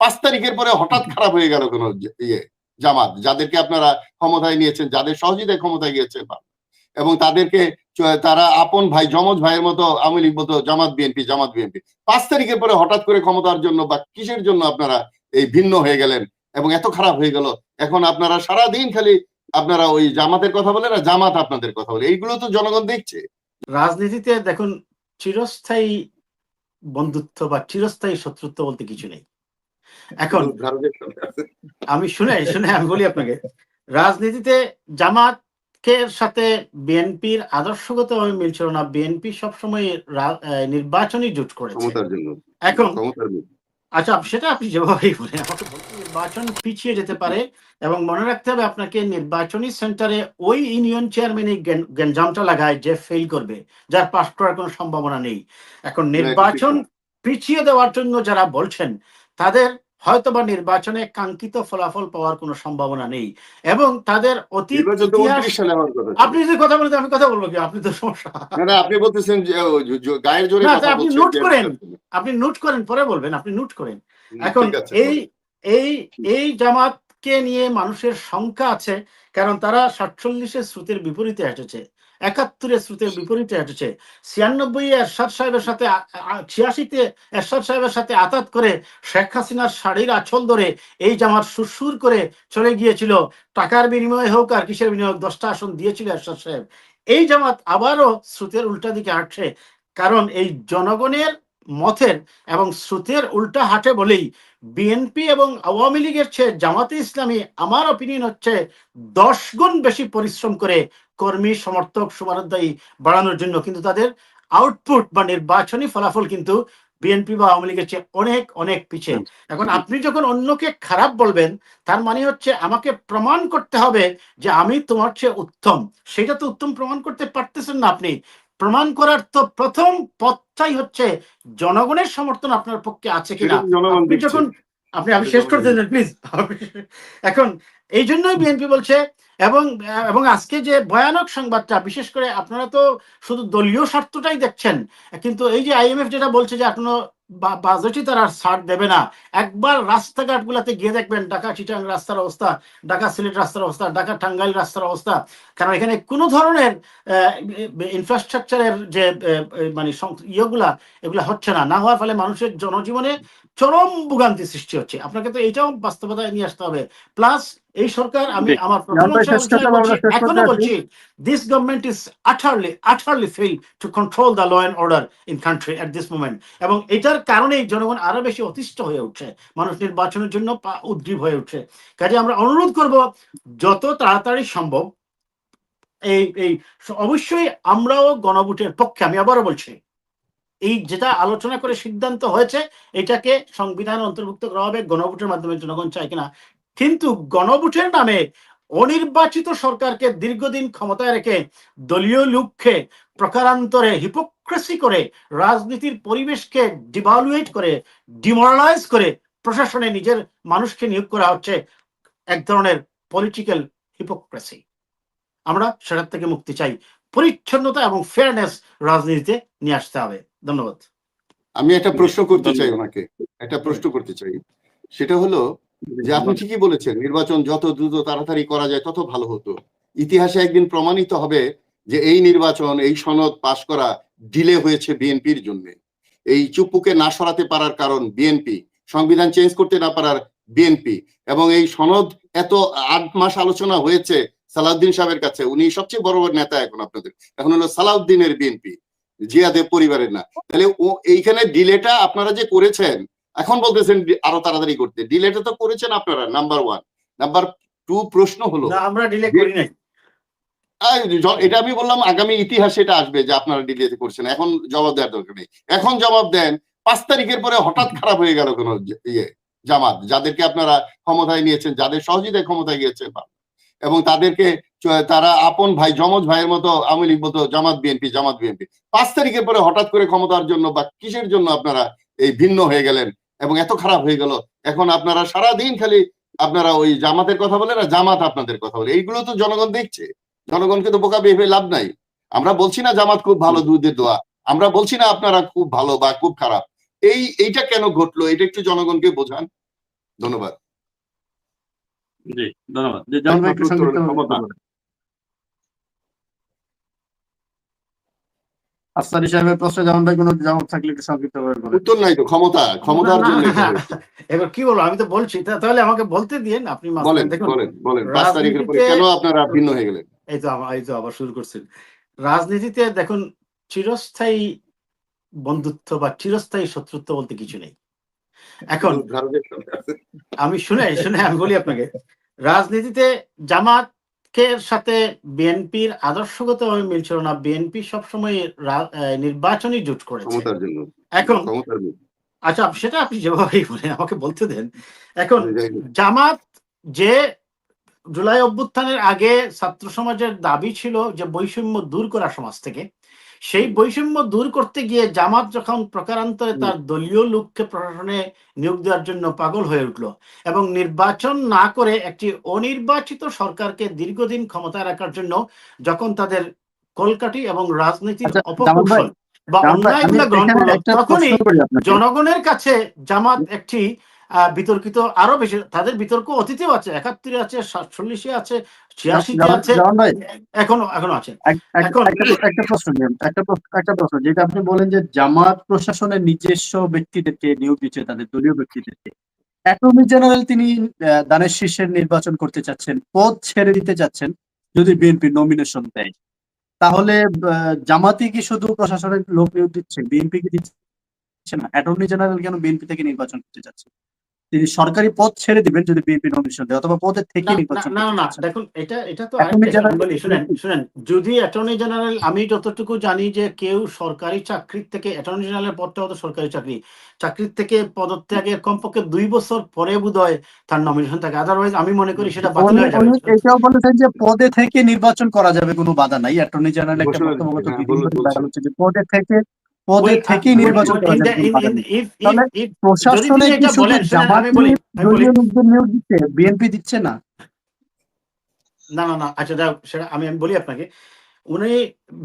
পাঁচ তারিখের পরে হঠাৎ খারাপ হয়ে গেল কোন ইয়ে জামাত যাদেরকে আপনারা ক্ষমতায় নিয়েছেন যাদের সহযোগিতায় ক্ষমতায় গিয়েছেন এবং তাদেরকে তারা আপন ভাই যমজ ভাইয়ের মতো আওয়ামী লীগ মতো জামাত বিএনপি জামাত বিএনপি। পাঁচ তারিখের পরে হঠাৎ করে ক্ষমতার জন্য বা কিসের জন্য আপনারা এই ভিন্ন হয়ে গেলেন এবং এত খারাপ হয়ে গেল? এখন আপনারা সারা দিন খালি আপনারা ওই জামাতের কথা বলেন আর জামাত আপনাদের কথা বলে। এইগুলো তো জনগণ দেখছে। রাজনীতিতে দেখুন চিরস্থায়ী বন্ধুত্ব বা চিরস্থায়ী শত্রুত্ব বলতে কিছু নেই। এখন আমি শুনে শুনে আমি বলি আপনাকে রাজনীতিতে জামাতকে সাথে বিএনপির আদর্শগত মিল ছিল না। বিএনপি সবসময় নির্বাচনী জোট করেছে। এখন আচ্ছা সেটা আপনি যেভাবেই বলেন আমাকে নির্বাচন পিছিয়ে যেতে পারে এবং মনে রাখতে হবে আপনাকে নির্বাচনী সেন্টারে ওই ইউনিয়ন চেয়ারম্যানই গ্যাঞ্জামটা লাগায় যে ফেল করবে যার পাস করার কোনো সম্ভাবনা নেই। এখন নির্বাচন পিছিয়ে দেওয়ার জন্য যারা বলছেন তাদের হয়তোবা নির্বাচনে কাঙ্ক্ষিত ফলাফল পাওয়ার কোনো সম্ভাবনা নেই। এবং তাদের অতীত। আপনি যদি কথা বলেন আমি কথা বলব কি? আপনি তো সমস্যা। না আপনি বলতেছেন গায়ের জোরে আপনি নোট করেন। আপনি নোট করেন পরে বলবেন আপনি নোট করেন। এখন এই এই এই জামাতকে নিয়ে মানুষের শঙ্কা আছে কারণ তারা সাতচল্লিশের স্রোতের বিপরীতে হেঁটেছে একাত্তরের স্রোতের বিপরীতে হেঁটেছে ছিয়ানব্বই এরশাদ সাহেবের সাথে ছিয়াশিতে এরশাদ সাহেবের সাথে আতাত করে শেখ হাসিনার শাড়ির আঁচল ধরে এই জামাত সুরসুর করে চলে গিয়েছিল। টাকার বিনিময়ে হোক আর কিসের বিনিময়ে দশটা আসন দিয়েছিল এরশাদ সাহেব। এই জামাত আবারও স্রোতের উল্টা দিকে হাঁটছে। কারণ এই জনগণের মতের এবং স্রোতের উল্টা হাঁটে বলেই বিএনপি এবং আওয়ামী লীগের চেয়ে জামাতে ইসলামী আমার অপিনিয়ন হচ্ছে দশ গুণ বেশি পরিশ্রম করে কর্মী সমর্থক শুভানুদ্দায়ী বাড়ানোর জন্য। কিন্তু তাদের আউটপুট বা নির্বাচনী ফলাফল কিন্তু বিএনপি বা আওয়ামী লীগের চেয়ে অনেক অনেক পিছিয়ে। এখন আপনি যখন অন্যকে খারাপ বলবেন তার মানে হচ্ছে আমাকে প্রমাণ করতে হবে যে আমি তোমার চেয়ে উত্তম। সেটা তো উত্তম প্রমাণ করতে পারতেছেন না আপনি। প্রমাণ করার তো প্রথম পথটাই হচ্ছে জনগণের সমর্থন আপনার পক্ষে আছে কিনা। আপনি যখন আপনি আমি শেষ করতে প্লিজ এখন এই জন্যই বিএনপি বলছে। এবং এবং আজকে যে ভয়ানক সংবাদটা, বিশেষ করে আপনারা তো শুধু দলীয় স্বার্থটাই দেখছেন, কিন্তু এই যে আইএমএফ যেটা বলছে যে এখনও বাজেটই তারা ছাড় দেবে না, একবার রাস্তাঘাট গুলাতে গিয়ে দেখবেন, ঢাকা চিটাং রাস্তার অবস্থা, ঢাকা সিলেট রাস্তার অবস্থা, ঢাকা টাঙ্গাইল রাস্তার অবস্থা, কারণ এখানে কোনো ধরনের ইনফ্রাস্ট্রাকচারের যে মানে ইয়েগুলা, এগুলা হচ্ছে না। না হওয়ার ফলে মানুষের জনজীবনে চরম ভোগান্তি সৃষ্টি হচ্ছে। আপনাকে তো এটাও বাস্তবতায় নিয়ে আসতে হবে। প্লাস এই সরকার আমি আমার এখনও বলছি this government is utterly utterly fail to control the law and order in country at this moment এবং এটার কারণেই জনগণ আরও বেশি অতিষ্ঠ হয়ে উঠছে মানুষ নির্বাচনের জন্য পা- উদ্গ্রীব হয়ে উঠছে। কাজে আমরা অনুরোধ করব যত তাড়াতাড়ি সম্ভব এই এই অবশ্যই আমরাও গণভোটের পক্ষে আমি আবারও বলছি এই যেটা আলোচনা করে সিদ্ধান্ত হয়েছে এটাকে সংবিধান অন্তর্ভুক্ত করা হবে গণভোটের মাধ্যমে জনগণ চায় কিনা কিন্তু গণভোটের নামে অনির্বাচিত সরকারকে দীর্ঘদিন ক্ষমতায় রেখে দলীয় লক্ষ্যে প্রকারান্তরে হিপোক্রেসি করে রাজনীতির পরিবেশকে ডিভালুয়েট করে ডিমোরালাইজ করে প্রশাসনে নিজের মানুষকে নিয়োগ করা হচ্ছে এক ধরনের পলিটিক্যাল হিপোক্রেসি আমরা সেটার থেকে মুক্তি চাই। পরিচ্ছন্নতা এবং ফেয়ারনেস রাজনীতিতে নিয়ে আসতে হবে। ধন্যবাদ। আমি একটা প্রশ্ন করতে চাই ওনাকে। একটা প্রশ্ন করতে চাই। সেটা হলো যে আপনি ঠিকই বলেছেন, নির্বাচন যত দ্রুত তাড়াতাড়ি করা যায় তত ভালো হতো। ইতিহাসে একদিন প্রমাণিত হবে যে এই নির্বাচন, এই সনদ পাশ করা ডিলে হয়েছে বিএনপির জন্য। এই চুপ্পুকে না সরাতে পারার কারণ বিএনপি, সংবিধান চেঞ্জ করতে না পারার বিএনপি এবং এই সনদ এত আট মাস আলোচনা হয়েছে সালাউদ্দিন সাহেবের কাছে, উনি সবচেয়ে বড় বড় নেতা এখন আপনাদের। এখন হলো সালাউদ্দিনের বিএনপি, জিয়াদের পরিবারের না। তাহলে ও এইখানে ডিলেটা আপনারা যে করেছেন এখন বলতেছেন আরও তাড়াতাড়ি করতে। ডিলেটা তো করেছেন আপনারা নাম্বার ওয়ান নাম্বার টু প্রশ্ন হলো আমরা ডিলে করি নাই। এটা আমি বললাম আগামী ইতিহাসে এটা আসবে যে আপনারা ডিলেতে করছেন। এখন জবাব দেওয়ার দরকার নেই। এখন জবাব দেন পাঁচ তারিখের পরে হঠাৎ খারাপ হয়ে গেল কোন ইয়ে জামাত যাদেরকে আপনারা ক্ষমতায় নিয়েছেন যাদের সহযোগিতায় ক্ষমতায় গিয়েছেন এবং তাদেরকে তারা আপন ভাই জমজ ভাইয়ের মতো আওয়ামী লীগ মতো জামাত বিএনপি জামাত বিএনপি। পাঁচ তারিখের পরে হঠাৎ করে ক্ষমতার জন্য বা কিসের জন্য আপনারা এই ভিন্ন হয়ে গেলেন এবং এত খারাপ হয়ে গেল। এখন আপনারা সারা দিন খালি আপনারা ওই জামাতের কথা বলেন আর জামাত আপনাদের কথা বলে। এইগুলো তো জনগণ দেখছে। জনগণকে তো বোকা ভেবে লাভ নাই। আমরা বলছি না জামাত খুব ভালো দুধের দোয়া। আমরা বলছি না আপনারা খুব ভালো বা খুব খারাপ। এই এইটা কেন ঘটলো? এটা একটু জনগণকে বোঝান। ধন্যবাদ। জি ধন্যবাদ জি জামান ভাই একটু একমাত্র সংক্ষিপ্ত ক্ষমতা। আফসারি সাহেবের প্রশ্নে জামান ভাই কোনো জবাব থাকলে একটু সংক্ষিপ্ত ভাবে উত্তর নাই তো ক্ষমতা ক্ষমতার জন্য। এবার কি বলব আমি তো বলছি তাহলে আমাকে বলতে দিন আপনি বলেন বলেন বলেন পাঁচ তারিখের পরে রাজনীতিতে- কেন আপনারা ভিন্ন হয়ে গেলেন? এই তো এই তো আবার শুরু করছেন। রাজনীতিতে দেখুন চিরস্থায়ী বন্ধুত্ব বা চিরস্থায়ী শত্রুত্ব বলতে কিছু নেই। এখন আমি শুনে শুনে আমি বলি আপনাকে রাজনীতিতে জামাতকে সাথে বিএনপির আদর্শগত মিল ছিল না বিএনপি সবসময় নির্বাচনী জোট করেছে। এখন আচ্ছা সেটা আপনি যেভাবেই বলেন আমাকে বলতে দেন। এখন জামাত যে জুলাই অভ্যুত্থানের আগে ছাত্র সমাজের দাবি ছিল যে বৈষম্য দূর করা সমাজ থেকে সেই বৈষম্য দূর করতে গিয়ে জামাত যখন প্রকারান্তরে তার দলীয় লোককে প্রশাসনে নিয়োগ দেওয়ার জন্য পাগল হয়ে উঠল এবং নির্বাচন না করে একটি অনির্বাচিত সরকারকে দীর্ঘদিন ক্ষমতায় রাখার জন্য যখন তাদের কলকাঠি এবং রাজনীতির আচ্ছা, অপকৌশল বা অন্যায়গুলো গ্রহণ করল তখনই। জনগণের কাছে জামাত একটি বিতর্কিত আরও বেশি তাদের বিতর্ক অতীতেও আছে একাত্তরে আছে সাতচল্লিশে আছে ছিয়াশিতে আছে এখনও এখনও আছে। একটা- প্রশ্ন একটা প্রশ্ন- একটা প্রশ্ন যেটা আপনি বলেন যে জামাত প্রশাসনের নিজস্ব ব্যক্তিদেরকে নিয়োগ দিচ্ছে তাদের দলীয় ব্যক্তিদেরকে। অ্যাটর্নি জেনারেল তিনি দানের শীর্ষের নির্বাচন করতে চাচ্ছেন পদ ছেড়ে দিতে চাচ্ছেন যদি বিএনপি নমিনেশন দেয়। তাহলে জামাতি কি শুধু প্রশাসনের লোক নিয়োগ দিচ্ছে বিএনপি কি দিচ্ছে না? অ্যাটর্নি জেনারেল কেন বিএনপি থেকে নির্বাচন করতে চাচ্ছে? তিনি সরকারি পদ ছেড়ে দিবেন যদি বিএনপি নমিনেশন দেয় অথবা পদের থেকে না, না নির্বাচন না না দেখুন এটা এটা তো শুনেন শুনেন যদি অ্যাটর্নি জেনারেল আমি যতটুকু জানি যে কেউ সরকারি চাকরির থেকে অ্যাটর্নি জেনারেলের পদটা হতো সরকারি চাকরি চাকরির থেকে পদত্যাগের কমপক্ষে দুই বছর পরে বোধহয় তার নমিনেশন থাকে আদারওয়াইজ আমি মনে করি সেটা বাতিল হয়ে যাবে। এটাও বলেছেন যে পদে থেকে নির্বাচন করা যাবে কোনো বাধা নাই। অ্যাটর্নি জেনারেল একটা বক্তব্য হ্যাঁ, পদে থেকে পদে থেকেই নির্বাচন প্রশাসনে নিয়োগ দিচ্ছে বিএনপি দিচ্ছে না। না না না আচ্ছা সেটা আমি আমি বলি আপনাকে। উনি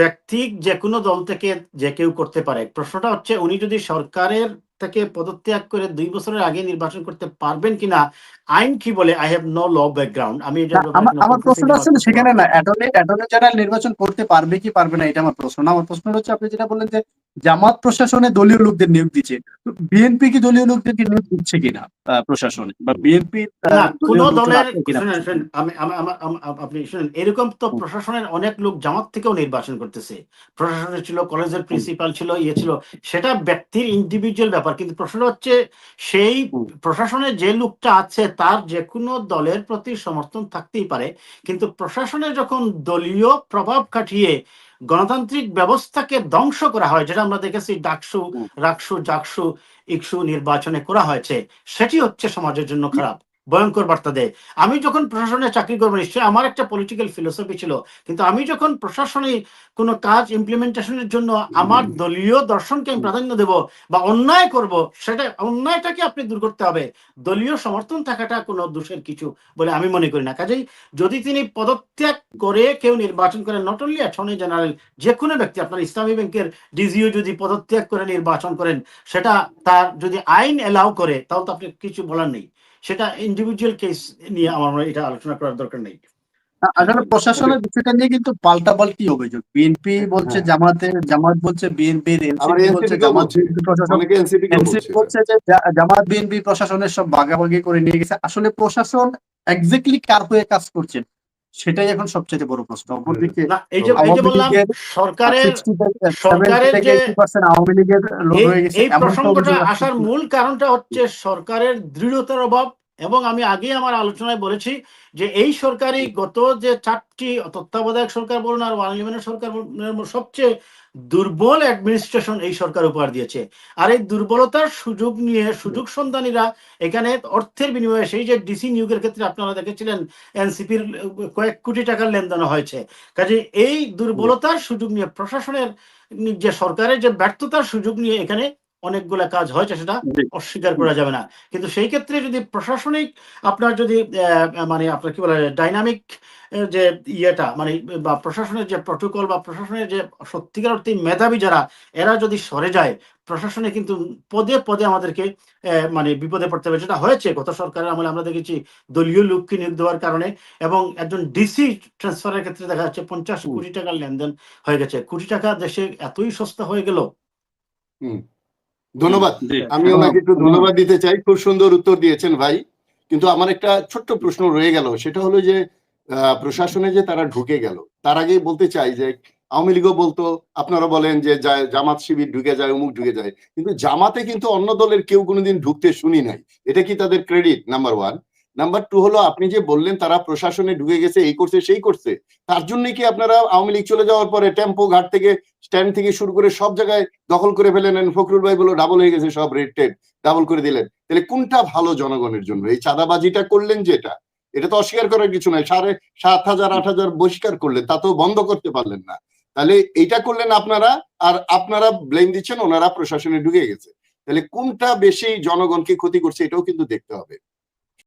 ব্যক্তিক যে কোনো দল থেকে যে কেউ করতে পারে। প্রশ্নটা হচ্ছে উনি যদি সরকারের থেকে পদত্যাগ করে দুই বছরের আগে নির্বাচন করতে পারবেন কিনা আইন কি বলে? I have no law background আমি এটা আমার প্রশ্নটা না সেখানে না। অ্যাটর্নি অ্যাটর্নি জেনারেল নির্বাচন করতে পারবে কি পারবে না এটা আমার প্রশ্ন। না আমার প্রশ্ন হচ্ছে আপনি যেটা বললেন যে জামাত প্রশাসনে দলীয় লোকদের নিয়োগ দিচ্ছে। বিএনপি কি দলীয় লোকদেরকে নিয়োগ দিচ্ছে কিনা প্রশাসনে? বা বিএনপি কোন দলের আপনি শুনেন এরকম তো প্রশাসনের অনেক লোক জামাত থেকেও নির্বাচন করতেছে। প্রশাসনের ছিল কলেজের প্রিন্সিপাল ছিল ইয়ে ছিল সেটা ব্যক্তির ইন্ডিভিজুয়াল ব্যাপার। কিন্তু প্রশ্ন হচ্ছে সেই। প্রশাসনে যে লোকটা আছে তার যে কোনো দলের প্রতি সমর্থন থাকতেই পারে। কিন্তু প্রশাসনে যখন দলীয় প্রভাব কাটিয়ে গণতান্ত্রিক ব্যবস্থাকে ধ্বংস করা হয় যেটা আমরা দেখেছি ডাকসু। রাকসু জাকসু ইকসু নির্বাচনে করা হয়েছে সেটি হচ্ছে সমাজের জন্য খারাপ। ভয়ঙ্কর বার্তা দেয়। আমি যখন প্রশাসনে চাকরি করব নিশ্চয়ই আমার একটা পলিটিক্যাল ফিলোসফি ছিল কিন্তু আমি যখন প্রশাসনে কোনো কাজ ইমপ্লিমেন্টেশনের জন্য আমার দলীয় দর্শনকে আমি প্রাধান্য দেব বা অন্যায় করব সেটা অন্যায়টাকে আপনি দূর করতে হবে। দলীয় সমর্থন থাকাটা কোনো দোষের কিছু বলে আমি মনে করি না। কাজেই যদি তিনি পদত্যাগ করে কেউ নির্বাচন করেন নট অনলি অ্যাটর্নি জেনারেল যে কোনো ব্যক্তি আপনার ইসলামী ব্যাংকের ডিজিও যদি পদত্যাগ করে নির্বাচন করেন সেটা তার যদি আইন এলাও করে তাহলে তো আপনি কিছু বলার নেই। সেটা ইন্ডিভিজুয়াল কেস নিয়ে আমার এটা আলোচনা করার দরকার নেই। আসলে প্রশাসনের বিষয়টা নিয়ে কিন্তু পাল্টা পাল্টি অভিযোগ। বিএনপি বলছে জামাতে জামাতের জামাত বলছে বিএনপির বলছে জামাত বলছে। বিএনপি বলছে। যে জামাত বিএনপি প্রশাসনের সব ভাগাভাগি করে নিয়ে গেছে। আসলে প্রশাসন এক্স্যাক্টলি কার হয়ে কাজ করছে? সেটাই এখন সবচেয়ে বড় প্রশ্ন। অপরদিকে এই যে আওয়ামী বললাম লীগের সরকারের সরকারের যে- আওয়ামী লীগের এই- প্রসঙ্গটা আসার মূল কারণটা হচ্ছে সরকারের দৃঢ়তার অভাব এবং আমি আগে আমার আলোচনায় বলেছি যে এই সরকারি গত যে চারটি তত্ত্বাবধায়ক সরকার বলুন আর ওয়ান সরকার সবচেয়ে দুর্বল অ্যাডমিনিস্ট্রেশন এই সরকার উপহার দিয়েছে। আর এই দুর্বলতার সুযোগ নিয়ে, সুযোগ সন্ধানীরা এখানে অর্থের বিনিময়ে সেই যে ডিসি নিয়োগের ক্ষেত্রে আপনারা দেখেছিলেন, এনসিপির কয়েক কোটি টাকার লেনদেন হয়েছে। কাজে এই দুর্বলতার সুযোগ নিয়ে প্রশাসনের যে সরকারের যে ব্যর্থতার সুযোগ নিয়ে এখানে অনেকগুলা কাজ হয়েছে সেটা অস্বীকার করা যাবে না। কিন্তু সেই ক্ষেত্রে যদি প্রশাসনিক আপনার যদি মানে আপনার কি বলে ডাইনামিক যে ইয়েটা মানে বা প্রশাসনের যে প্রটোকল বা প্রশাসনের যে সত্যিকার অর্থে মেধাবী যারা এরা যদি সরে যায় প্রশাসনে কিন্তু পদে পদে আমাদেরকে মানে বিপদে পড়তে হবে। যেটা হয়েছে গত সরকারের আমলে আমরা দেখেছি দলীয় লোককে নিয়োগ দেওয়ার কারণে এবং একজন ডিসি ট্রান্সফারের ক্ষেত্রে দেখা যাচ্ছে পঞ্চাশ কোটি টাকার লেনদেন হয়ে গেছে। কোটি টাকা দেশে এতই সস্তা হয়ে গেল ধন্যবাদ। আমি ওনাকে একটু ধন্যবাদ। দিতে চাই। খুব সুন্দর উত্তর দিয়েছেন ভাই। কিন্তু আমার একটা ছোট্ট প্রশ্ন রয়ে গেল। সেটা হলো যে আহ, প্রশাসনে যে তারা ঢুকে গেল তার আগেই বলতে চাই যে আওয়ামী লীগও বলতো আপনারা বলেন যে জামাত শিবির ঢুকে যায় অমুক ঢুকে যায়। কিন্তু জামাতে কিন্তু অন্য দলের কেউ কোনোদিন ঢুকতে শুনি নাই। এটা কি তাদের credit number one number two হলো আপনি যে বললেন তারা প্রশাসনে ঢুকে গেছে এই করছে সেই করছে। তার জন্য কি আপনারা আওয়ামী লীগ চলে যাওয়ার পরে টেম্পো ঘাট থেকে স্ট্যান্ড থেকে শুরু করে সব জায়গায় দখল করে ফেলেন ফখরুল ভাই বলো ডাবল হয়ে গেছে, সব রেড টেপ ডাবল করে দিলেন। তাহলে কোনটা ভালো জনগণের জন্য? এই চাঁদাবাজিটা করলেন যেটা এটা? তো অস্বীকার করার কিছু নাই। সাড়ে সাত হাজার, আট হাজার বহিষ্কার করলেন, তা তো বন্ধ করতে পারলেন না। তাহলে এটা করলেন আপনারা, আর আপনারা ব্লেম দিচ্ছেন, ওনারা প্রশাসনে ঢুকে গেছে। তাহলে কোনটা বেশি জনগণকে ক্ষতি করছে, এটাও কিন্তু দেখতে হবে।